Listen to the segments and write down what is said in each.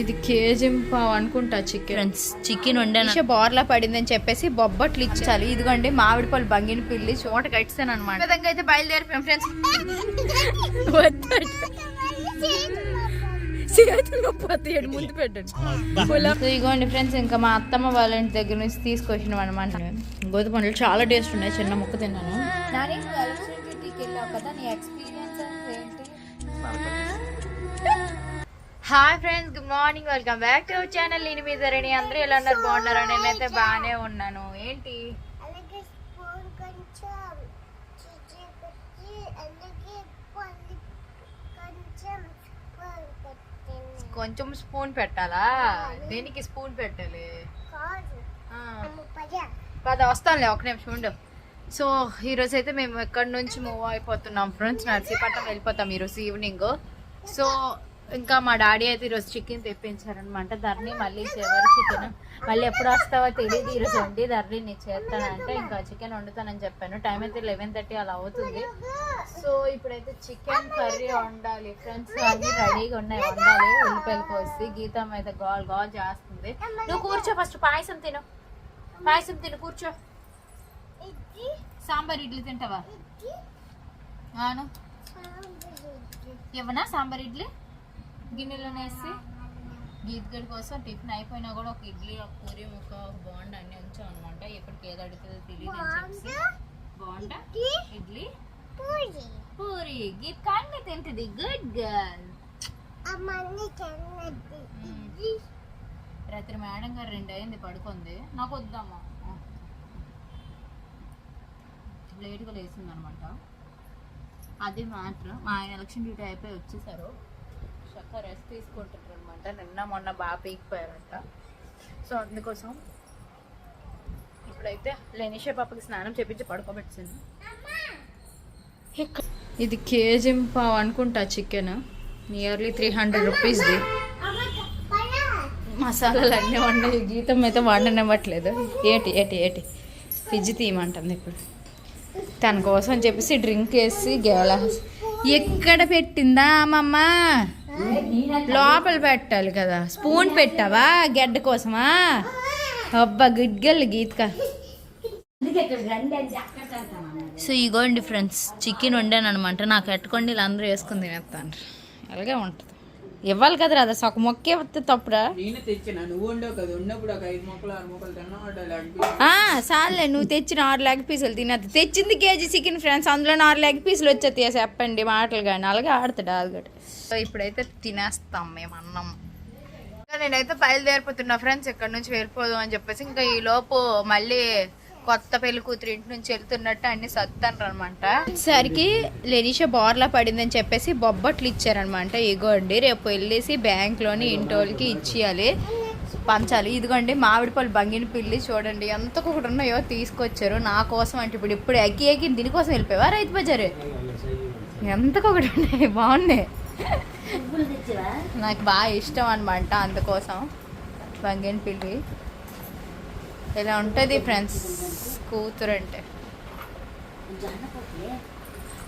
ఇది కేజీ పావు అనుకుంటా చికెన్. ఫ్రెండ్స్ చికెన్ వండాను. బోర్లా పడిందని చెప్పేసి బొబ్బట్లు ఇచ్చాలి ఇదిగోండి మామిడి పళ్ళు బంగిని పిల్లి చోట కట్టాను అనమాట విధంగా అయితే బయలుదేరిపోయాం ఫ్రెండ్స్. చేతులు పోతాడు ముందు పెట్టండి సో ఇగోండి ఫ్రెండ్స్ ఇంకా మా అత్తమ్మ వాళ్ళ ఇంటి దగ్గర నుంచి తీసుకొచ్చినాం అనమాట గోధుమ పండ్లు చాలా టేస్ట్ ఉన్నాయి చిన్న ముక్క తిన్నాను. కదా నీ ఎక్స్పీరియన్స్ ఏంటి? Hi friends good morning welcome back to our channel నేను మీ ధరణి అందరూ ఎలా ఉన్నారు? బాగున్నారు? నేనైతే బాగానే ఉన్నాను. ఏంటి? కొంచెం స్పూన్ పెట్టాలా? దేనికి స్పూన్ పెట్టాలి? పద. వస్తానులే ఒక నిమిషం ఉండు. సో ఈరోజు అయితే మేము ఎక్కడి నుంచి మూవ్ అయిపోతున్నాం ఫ్రెండ్స్ నర్సీపట్నం వెళ్ళిపోతాం ఈరోజు ఈవినింగ్ సో ఇంకా మా డాడీ అయితే ఈరోజు చికెన్ తెప్పించారనమాట ధరణి మళ్ళీ చివరి చికెన్. మళ్ళీ ఎప్పుడు వస్తావో తెలియదు ఈరోజు వండి ధరణి నేను చేస్తానంటే ఇంకా చికెన్ వండుతానని చెప్పాను. టైం అయితే లెవెన్ థర్టీ అలా అవుతుంది. సో ఇప్పుడైతే చికెన్ కర్రీ వండాలి. ఫ్రెండ్స్ అన్ని రెడీగా ఉన్నాయి. వండాలి. ఉల్లిపాయలు కోసి గీతం అయితే గోల్ గోల్ చేస్తుంది. నువ్వు కూర్చో ఫస్ట్ పాయసం తిను. పాయసం తిను కూర్చో. సాంబార్ ఇడ్లీ తింటావా? అవును ఇవ్వనా సాంబార్ ఇడ్లీ? గిన్నెలో వేసి గీతగడి కోసం టిఫిన్ అయిపోయినా కూడా ఒక ఇడ్లీ ఒక పూరి ఒక బాండ్ అన్ని ఉంచాం అనమాట ఎప్పటికి ఏది అడుగుతుందో తెలియదు అని చెప్పి బాగుంటా ఇడ్లీ పూరి. పూరి. గీత కానీ తింటది. గుడ్ గర్ల్ రాత్రి మేడం గారు రెండు అయింది పడుకుంది. నాకు వద్దమ్మా. లేట్గా లేచింది అనమాట అది మాత్రం మా ఆయన ఎలక్షన్ డ్యూటీ అయిపోయి వచ్చేసారు. చక్కగా రెస్ట్ తీసుకుంటారు అనమాట నిన్న మొన్న బాగా పీకిపోయారంట. సో అందుకోసం ఇప్పుడైతే లెనిషా పాపకి స్నానం చేపించి పడుకోబెట్టింది. ఇది కేజీ పావు అనుకుంటా చికెన్. నియర్లీ త్రీ హండ్రెడ్ రూపీస్ది మసాలాలు అన్నీ వండాయి గీతం అయితే వండనివ్వట్లేదు. ఏటి ఏటి ఏటి? ఫ్రిడ్జ్ తీయమంటుంది ఇప్పుడు. తన కోసం చెప్పేసి డ్రింక్ వేసి గేలా ఎక్కడ పెట్టిందా అమ్మమ్మ? లోపల పెట్టాలి కదా. స్పూన్ పెట్టావా? గెడ్డ కోసమా? అబ్బా గుడ్గల్ గీతక. సో ఇగోండి ఫ్రెండ్స్ చికెన్ వండాను అనమాట నాకు ఎట్టుకోండి వీళ్ళందరూ వేసుకుని తినేస్తాను అలాగే ఉంటుంది. ఇవ్వాలి కదరా అది ఒక మొక్కే వస్తే తప్పురా. నేను తెచ్చిన నువ్వు ఉండవు కదా ఉన్నప్పుడు ఒక ఐదు మొక్కలు ఆరు మొక్కలు తిన్నా ఆ, చాలులే నువ్వు తెచ్చిన ఆరు లెగ్ పీసులు తినద్దు తెచ్చింది కేజీ చికెన్ ఫ్రెండ్స్ అందులో ఆరు లెగ్ పీసులు వచ్చేది చెప్పండి మాటలు కానీ. అలాగే ఆడుతాడు ఆలుగడ్డ సో ఇప్పుడైతే తినేస్తాం మేము అన్నం. ఇంకా నేనైతే బయలుదేరిపోతున్నా ఫ్రెండ్స్ ఇక్కడ నుంచి వెళ్ళిపోదాం అని చెప్పేసి ఇంకా ఈ లోపు మళ్ళీ కొత్త పెళ్ళి కూతురు ఇంటి నుంచి వెళ్తున్నట్టు అన్ని సత్తాను అనమాట సరికి లెనిషా బోర్లా పడిందని చెప్పేసి బొబ్బట్లు ఇచ్చారనమాట ఇగోండి రేపు వెళ్ళేసి బ్యాంక్లోని ఇంటోళ్ళకి ఇచ్చేయాలి. పంచాలి. ఇదిగోండి మామిడి పళ్ళు బంగిని పిల్లి చూడండి. ఎంత ఒకటి ఉన్నాయో తీసుకొచ్చారు. నా కోసం అంటే ఇప్పుడు ఇప్పుడు ఎగ్గి ఎగ్గి దీనికోసం వెళ్ళిపోయావా? రైతు బజారు. ఎంతకొకటి ఉన్నాయి? బాగున్నాయి. నాకు బాగా ఇష్టం అనమాట అందుకోసం. బంగిని పిల్లి. ఇలా ఉంటుంది ఫ్రెండ్స్? కూతురు అంటే.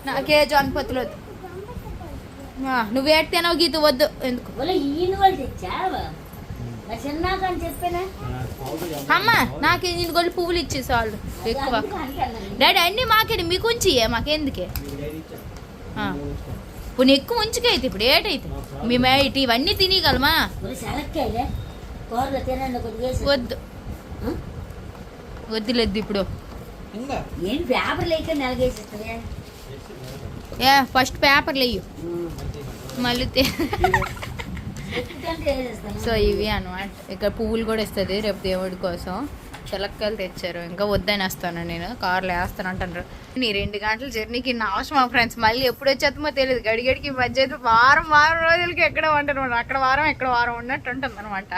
నాకే జనపతులు వద్దు. నువ్వు ఏడ్తేనో గీత వద్దు. ఎందుకు? అమ్మ నాకు నేను గొల్లి పువ్వులు ఇచ్చేసి వాళ్ళు ఎక్కువ. డాడీ అన్నీ మాకే మీకు ఉంచియే? మాకెందుకే. ఇప్పుడు ఎక్కువ ఉంచుకైతే ఇప్పుడు ఏటైతే? మేము ఇటు ఇవన్నీ తినగలమా. వద్దు. వద్దులేదు ఇప్పుడు. ఇంకా? ఏం పేపర్ లేక నెలగేసిస్తుంది ఏ ఫస్ట్ పేపర్లు వెయ్యు మళ్ళీ తే- సో ఇవి అనమాట ఇక్కడ పువ్వులు కూడా ఇస్తుంది రేపు దేవుడి కోసం. చిలక్కలు తెచ్చారు. ఇంకా వద్దని వస్తాను నేను. కార్లో వేస్తాను అంటారు నీ రెండు గంటల జర్నీకి నా అవసరం ఫ్రెండ్స్ మళ్ళీ ఎప్పుడు వచ్చేస్తామో తెలియదు. గడిగడికి మధ్య వారం వారం రోజులకి ఎక్కడ ఉంటాను అక్కడ వారం ఎక్కడ వారం ఉన్నట్టు ఉంటుంది అనమాట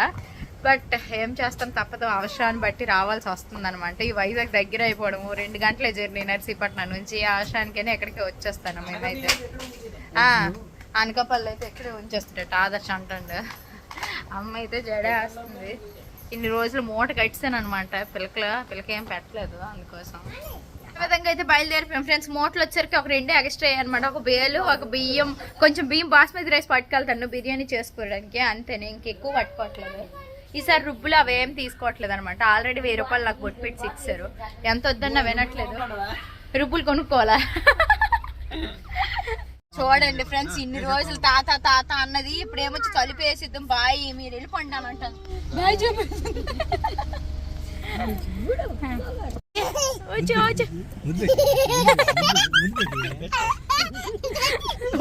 బట్ ఏం చేస్తాం తప్పదు. అవసరాన్ని బట్టి రావాల్సి వస్తుంది అనమాట ఈ వైజాగ్ దగ్గర అయిపోవడము రెండు గంటల జర్నీ నర్సీపట్నం నుంచి ఆ అవసరానికైనా ఎక్కడికి వచ్చేస్తాను మేమైతే. ఆ, అనకాపల్లి అయితే ఎక్కడే ఉంచేస్తుంట ఆదర్శ అంటుండ. అమ్మ అయితే జడ వస్తుంది ఇన్ని రోజులు మూట కట్టాను అనమాట పిలకల పిలక ఏం పెట్టలేదు అందుకోసం. ఈ విధంగా అయితే బయలుదేరిపోయాం. ఫ్రెండ్స్ మోట్లు వచ్చరికి ఒక రెండే ఎక్స్ట్రా అనమాట ఒక బేలు ఒక బియ్యం కొంచెం బియ్యం బాస్మతి రైస్ పట్టుకెళ్తాను బిర్యానీ చేసుకోవడానికి. అంతేనే ఇంకెక్కువ పట్టుకోవట్లేదు. ఈసారి రుబ్బులు అవేం తీసుకోవట్లేదు అనమాట ఆల్రెడీ వెయ్యి రూపాయలు నాకు బొట్టు పెట్టి ఇచ్చారు. ఎంత వద్దన్నా వినట్లేదు. రుబ్బులు కొనుక్కోవాలా? చూడండి ఫ్రెండ్స్ ఇన్ని రోజులు తాత తాత అన్నది ఇప్పుడు ఏమొచ్చి తలుపేసిద్దాం బాయ్ మీరు వెళ్ళి పండానంటాను బాయ్ వచ్చి వచ్చి.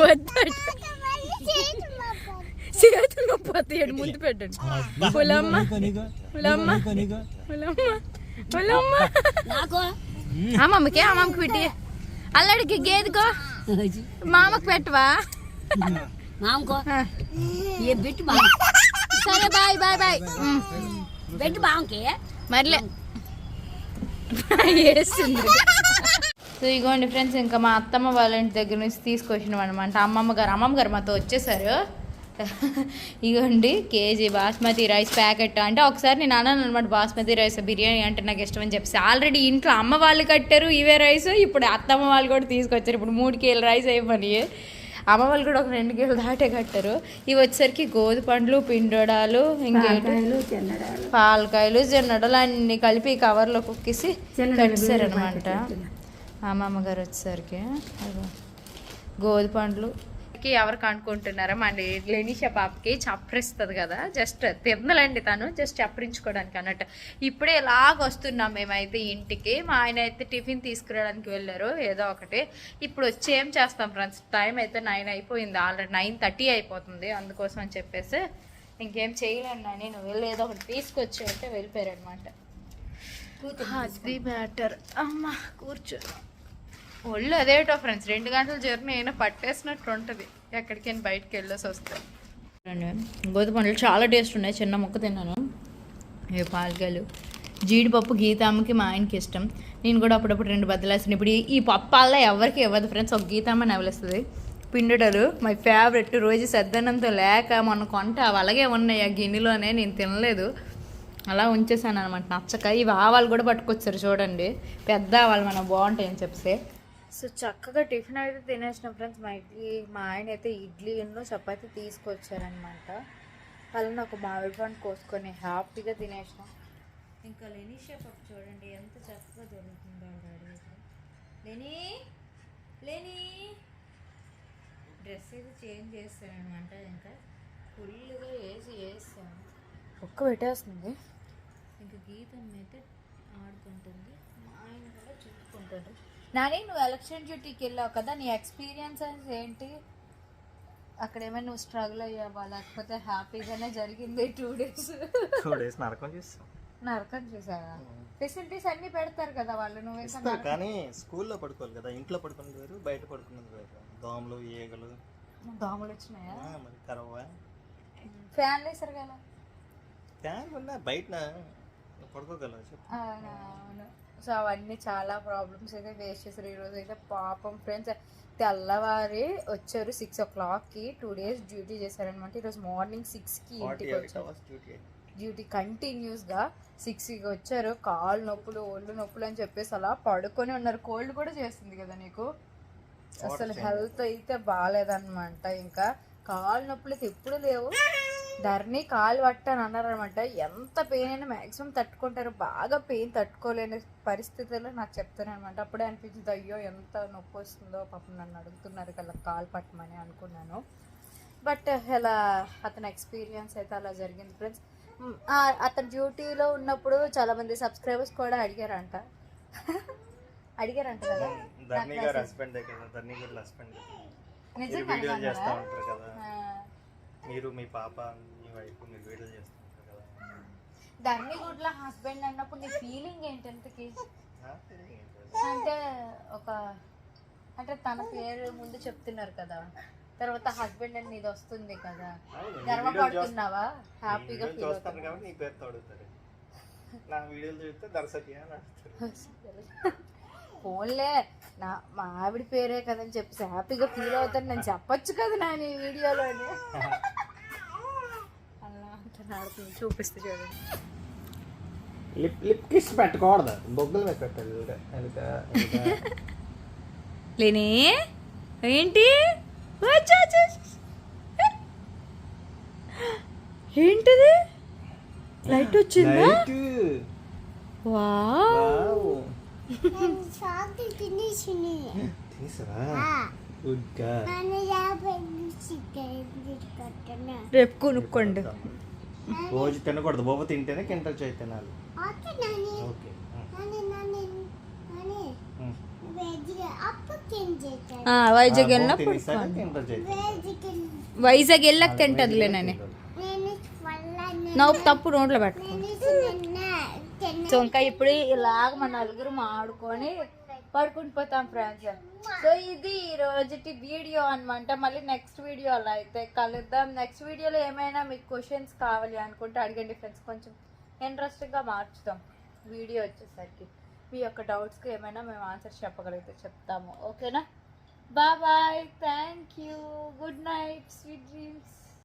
వద్దు. వస్తాయి ముందు పెట్టండి. పులమ్మ పులమ్మ పులమ్మ పులమ్మ. అమ్మమ్మకి అమ్మమ్మకి పెట్టి. అల్లడికి గేదెకో. మామకు పెట్టవా? మామకో. ఏ సరే బాయ్ బాయ్ బాయ్. బిట్టు బాంకే మర్లే. సో ఇగోండి ఫ్రెండ్స్ ఇంకా మా అత్తమ్మ వాళ్ళ ఇంటి దగ్గర నుంచి తీసుకొచ్చినాం అనమాట అమ్మమ్మ గారు అమ్మమ్మ గారు మాతో వచ్చేసారు. ఇగోండి కేజీ బాస్మతి రైస్ ప్యాకెట్. అంటే ఒకసారి నేను అన్నాను అనమాట బాస్మతి రైస్ బిర్యానీ అంటే నాకు ఇష్టం అని చెప్పేసి. ఆల్రెడీ ఇంట్లో అమ్మ వాళ్ళు కట్టారు ఇవే రైస్ ఇప్పుడు అత్తమ్మ వాళ్ళు కూడా తీసుకొచ్చారు. ఇప్పుడు మూడు కేజీల రైస్ అయిపోయి అమ్మ వాళ్ళు కూడా ఒక రెండు కేజీలు దాటే కట్టారు. ఇవి వచ్చేసరికి గోధుమ పండ్లు పిండడాలు ఇంకేంటి? పాలకాయలు జొన్నడలు అన్ని కలిపి కవర్లో కుక్కేసి కట్టారు అనమాట అమ్మమ్మ గారు వచ్చేసరికి. గోధుమ పండ్లు కి ఎవరికి అనుకుంటున్నారా మన లెనిషా పాపకి చప్పరిస్తుంది కదా జస్ట్ తిన్నలండి తను జస్ట్ చప్పరించుకోవడానికి అన్నట్టు. ఇప్పుడే ఇలాగ వస్తున్నాం మేమైతే ఇంటికి మా ఆయన అయితే టిఫిన్ తీసుకురావడానికి వెళ్ళారు ఏదో ఒకటి. ఇప్పుడు వచ్చి ఏం చేస్తాం ఫ్రెండ్స్? టైం అయితే నైన్ అయిపోయింది ఆల్రెడీ నైన్ థర్టీ అయిపోతుంది అందుకోసం అని చెప్పేసి ఇంకేం చేయలేను నాని నువ్వు వెళ్ళి ఏదో ఒకటి తీసుకొచ్చి అంటే వెళ్ళిపోయారు అనమాట అది మ్యాటర్. అమ్మ కూర్చో. ఒళ్ళు అదేటో ఫ్రెండ్స్ రెండు గంటల జర్నీ అయినా పట్టేసినట్టు ఉంటుంది. ఎక్కడికైనా బయటకు వెళ్ళేసి వస్తే. గోధుమ పండ్లు చాలా టేస్ట్ ఉన్నాయి. చిన్న ముక్క తిన్నాను. ఏ పాలకాయలు. జీడిపప్పు గీతామ్మకి మా ఆయనకి ఇష్టం. నేను కూడా అప్పుడప్పుడు రెండు బద్దలేస్తాను ఇప్పుడు ఈ- ఈ పప్పాల్లో ఎవరికి ఇవ్వదు ఫ్రెండ్స్ ఒక గీతామ్మ నవలిస్తుంది పిండుటలు మై ఫేవరెట్ రోజు సద్దనంతో లేక మొన్న కొంట అవి అలాగే ఉన్నాయి ఆ గిన్నెలోనే నేను తినలేదు. అలా ఉంచేసాను అనమాట నచ్చక ఇవి ఆవాలు కూడా పట్టుకొచ్చారు చూడండి. పెద్ద ఆవాలు మనం బాగుంటాయని చెప్తే సో చక్కగా టిఫిన్ అయితే తినేసినాం ఫ్రెండ్స్. మా ఇడ్లీ మా ఆయన అయితే ఇడ్లీ ఎన్నో చపాతి తీసుకొచ్చారనమాట అలానే ఒక మామిడి పండు కోసుకొని హ్యాపీగా తినేసినాం. ఇంకా లెనిషా పప్పు చూడండి ఎంత చక్కగా దొరుకుతుందో డాడీ లేని లేని. డ్రెస్ అయితే చేంజ్ చేస్తానమాట ఇంకా. ఫుల్గా వేసి వేస్తాను ఒక్క పెట్టేస్తుంది. ఇంకా గీతం అయితే ఆడుకుంటుంది మా ఆయన కూడా చూసుకుంటాడు నాని నువ్వు ఎలక్షన్ డ్యూటీకి వెళ్ళావు కదా నీ ఎక్స్పీరియన్సెస్ ఏంటి? అక్కడ ఏమైనా నువ్వు స్ట్రగుల్ అయ్యావా? లేకపోతే హ్యాపీగానే జరిగింది టూ డేస్? టూ డేస్ నరకం చేస్తాం నరకం చూసావా ఫెసిలిటీస్ అన్ని పెడతారు కదా వాళ్ళు నువ్వు ఇంకా ఇస్తారు కానీ స్కూల్లో పడుకోవాలి కదా ఇంట్లో పడుకున్నది వేరు బయట పడుకున్నది వేరు. దోమలు ఈగలు. దోమలు వచ్చినాయా? మరి కరవ. ఫ్యాన్లు వేసారు కదా. ఫ్యాన్ ఉన్నా బయట పడుకోగలవు? చెప్పు. అవునవును సో అవన్నీ చాలా ప్రాబ్లమ్స్ అయితే ఫేస్ చేశారు. ఈరోజు అయితే పాపం ఫ్రెండ్స్ తెల్లవారి వచ్చారు సిక్స్ ఓ క్లాక్కి టూ డేస్ డ్యూటీ చేశారనమాట ఈరోజు మార్నింగ్ సిక్స్కి ఇంటికి వచ్చారు. డ్యూటీ కంటిన్యూస్గా సిక్స్కి వచ్చారు. కాళ్ళు నొప్పులు ఒళ్ళు నొప్పులు అని చెప్పేసి అలా పడుకొని ఉన్నారు. కోల్డ్ కూడా చేస్తుంది కదా నీకు? అసలు హెల్త్ అయితే బాగాలేదన్నమాట. ఇంకా కాళ్ళు నొప్పులు అయితే ఎప్పుడు లేవు. ధరణి కాలు పట్టని అన్నారనమాట. ఎంత పెయిన్ అయినా మ్యాక్సిమం తట్టుకుంటారు. బాగా పెయిన్ తట్టుకోలేని పరిస్థితుల్లో నాకు చెప్తారనమాట. అప్పుడే అనిపించింది అయ్యో ఎంత నొప్పి వస్తుందో పాపం నన్ను అడుగుతున్నారు కదా కాలు పట్టమని అనుకున్నాను. బట్ అలా అతని ఎక్స్పీరియన్స్ అయితే అలా జరిగింది ఫ్రెండ్స్ అతని డ్యూటీలో ఉన్నప్పుడు చాలా మంది సబ్స్క్రైబర్స్ కూడా అడిగారంట. అడిగారంట కదా హస్బెండ్ నిజంగా మీరు మీ పాప మీ వైఫ్ మీరు వీడియోలు చేస్తూ ఉంటారు కదా. ధరణి గుడ్ల హస్బెండ్ అన్నప్పుడు నీ ఫీలింగ్ ఏంటి ఎంతకి feeling? అంటే ఒక అంటే తన పేరు ముందు చెప్తున్నారు కదా. తర్వాత హస్బెండ్ అని నీది వస్తుంది కదా. అవును, గర్వపడుతున్నావా? హ్యాపీగా వీడియోలు ఫీల్ చూస్తాను అవుతున్నా కాబట్టి నీ పేరుతో అడుగుతారు నా వీడియోలు చూస్తే దర్శకి అని అడుగుతారు ఫోన్లే నా మా ఆవిడ పేరే కదని చెప్పేసి హ్యాపీగా ఫీల్ అవుతాను. నేను చెప్పొచ్చు కదా నా నీ వీడియోలో అలా చూపిస్తే చూడండి లిప్ లిప్ కిస్ పెట్టకూడదు. బొగ్గుల మీద పెట్టాలి. లేని ఏంటి. ఏంటిది? లైట్ వచ్చిందా? లైట్. వావ్. రేపు కొనుక్కోండి. రోజు తినకూడదు. బొబ్బ తింటేనే కింటల్ చేయి తినాలి. ఓకే నాని. ఓకే. నాని నాని నాని. వెజ్ అప్పు కింద చేస్తాను ఆ, వైజాగ్ వెళ్ళినప్పుడు వైజాగ్ వెళ్ళక తింటదిలే నేను. నువ్వు తప్పు నోట్లో పెట్టుకో. సో ఇంకా ఇప్పుడు ఇలాగ మన నలుగురు ఆడుకొని పడుకుని పోతాం ఫ్రెండ్స్. సో ఇది ఈ రోజుటి వీడియో అనమాట మళ్ళీ నెక్స్ట్ వీడియో అలా అయితే కలుద్దాం. నెక్స్ట్ వీడియోలో ఏమైనా మీకు క్వశ్చన్స్ కావాలి అనుకుంటే అడగండి ఫ్రెండ్స్ కొంచెం ఇంట్రెస్టింగ్గా మార్చుతాం వీడియో వచ్చేసరికి. మీ యొక్క డౌట్స్కి ఏమైనా మేము ఆన్సర్ చెప్పగలిగితే చెప్తాము. ఓకేనా bye thank you good night sweet dreams